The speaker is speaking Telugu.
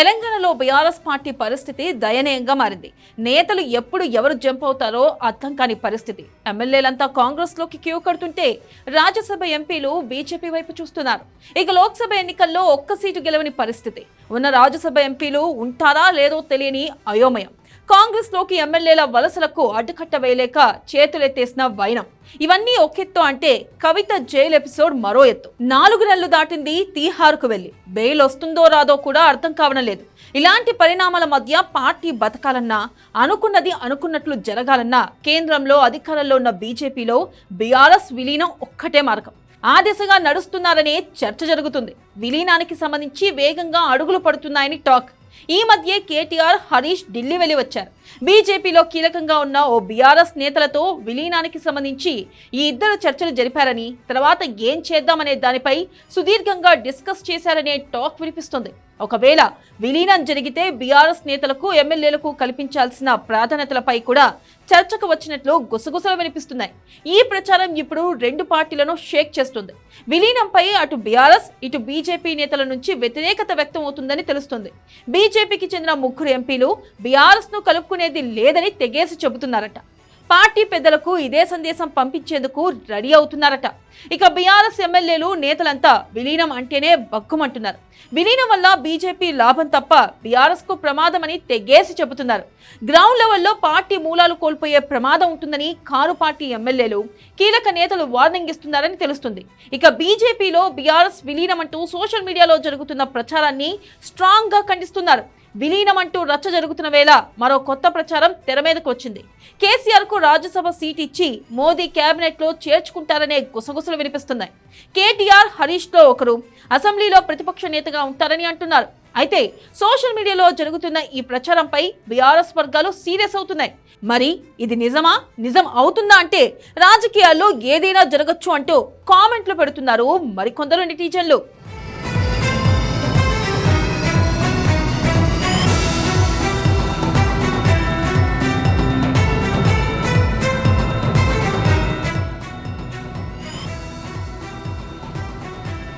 తెలంగాణలో బీఆర్ఎస్ పార్టీ పరిస్థితి దయనీయంగా మారింది. నేతలు ఎప్పుడు ఎవరు జంప్ అవుతారో అర్థం కాని పరిస్థితి. ఎమ్మెల్యేలంతా కాంగ్రెస్లోకి క్యూ కడుతుంటే రాజ్యసభ ఎంపీలు బీజేపీ వైపు చూస్తున్నారు. ఇక లోక్సభ ఎన్నికల్లో ఒక్క సీటు గెలవని పరిస్థితి. ఉన్న రాజ్యసభ ఎంపీలు ఉంటారా లేదో తెలియని అయోమయం. కాంగ్రెస్లోకి ఎమ్మెల్యేల వలసలకు అడ్డుకట్ట వేయలేక చేతులెత్తేసిన వైనం. ఇవన్నీ ఒకెత్తు అంటే కవిత జైలు ఎపిసోడ్ మరో ఎత్తు. నాలుగు నెలలు దాటింది తీహారుకు వెళ్ళి బెయిల్ వస్తుందో రాదో కూడా అర్థం కావడం లేదు. ఇలాంటి పరిణామాల మధ్య పార్టీ బతకాలన్నా అనుకున్నది అనుకున్నట్లు జరగాలన్నా కేంద్రంలో అధికారంలో ఉన్న బీజేపీలో బీఆర్ఎస్ విలీనం ఒక్కటే మార్గం. ఆ దిశగా నడుస్తున్నారనే చర్చ జరుగుతుంది. విలీనానికి సంబంధించి వేగంగా అడుగులు పడుతున్నాయని టాక్. ఈ మధ్య కేటీఆర్ హరీష్ ఢిల్లీ వెళ్ళి వచ్చారు బీజేపీలో కీలకంగా ఉన్న ఓ బీఆర్ఎస్ నేతలతో విలీనానికి సంబంధించి ఈ ఇద్దరు చర్చలు జరిపారని తర్వాత ఏం చేద్దామనే దానిపై సుదీర్ఘంగా డిస్కస్ చేశారనే టాక్ వినిపిస్తుంది. ఒకవేళ విలీనం జరిగితే బీఆర్ఎస్ నేతలకు ఎమ్మెల్యేలకు కల్పించాల్సిన ప్రాధాన్యతలపై కూడా చర్చకు వచ్చినట్లు గుసగుసలు వినిపిస్తున్నాయి. ఈ ప్రచారం ఇప్పుడు రెండు పార్టీలను షేక్ చేస్తుంది. విలీనంపై అటు బీఆర్ఎస్ ఇటు బీజేపీ నేతల నుంచి వ్యతిరేకత వ్యక్తం అవుతుందని తెలుస్తుంది. బీజేపీకి చెందిన ముగ్గురు ఎంపీలు బీఆర్ఎస్ను కలుపుకునేది లేదని తెగేసి చెబుతున్నారట. పార్టీ పెద్దలకు ఇదే సందేశం పంపించేందుకు రెడీ అవుతున్నారట. ఇక బీఆర్ఎస్ ఎమ్మెల్యేలు నేతలంతా విలీనం అంటేనే బక్కుమంటున్నారు. విలీనం వల్ల బీజేపీ లాభం తప్ప బీఆర్ఎస్కు ప్రమాదమని తెగేసి చెబుతున్నారు. గ్రౌండ్ లెవెల్లో పార్టీ మూలాలు కోల్పోయే ప్రమాదం ఉంటుందని కారు పార్టీ ఎమ్మెల్యేలు కీలక నేతలు వార్నింగ్ ఇస్తున్నారని తెలుస్తుంది. ఇక బీజేపీలో బీఆర్ఎస్ విలీనం అంటూ సోషల్ మీడియాలో జరుగుతున్న ప్రచారాన్ని స్ట్రాంగ్గా ఖండిస్తున్నారు. విలీనమంటూ రచ్చ జరుగుతున్న వేళ మరో కొత్త ప్రచారం తెర మీదకు వచ్చింది. కేసీఆర్కు రాజ్యసభ సీట్ ఇచ్చి మోదీ కేబినెట్లో చేర్చుకుంటారనే గుసగుసలు వినిపిస్తున్నాయి. కేటీఆర్ హరీష్లో ఒకరు అసెంబ్లీలో ప్రతిపక్ష నేతగా ఉంటారని అంటున్నారు. అయితే సోషల్ మీడియాలో జరుగుతున్న ఈ ప్రచారంపై బీఆర్ఎస్ వర్గాలు సీరియస్ అవుతున్నాయి. మరి ఇది నిజమా? నిజం అవుతుందా అంటే రాజకీయాల్లో ఏదైనా జరగచ్చు అంటూ కామెంట్లు పెడుతున్నారు మరికొందరు నెటిజన్లు.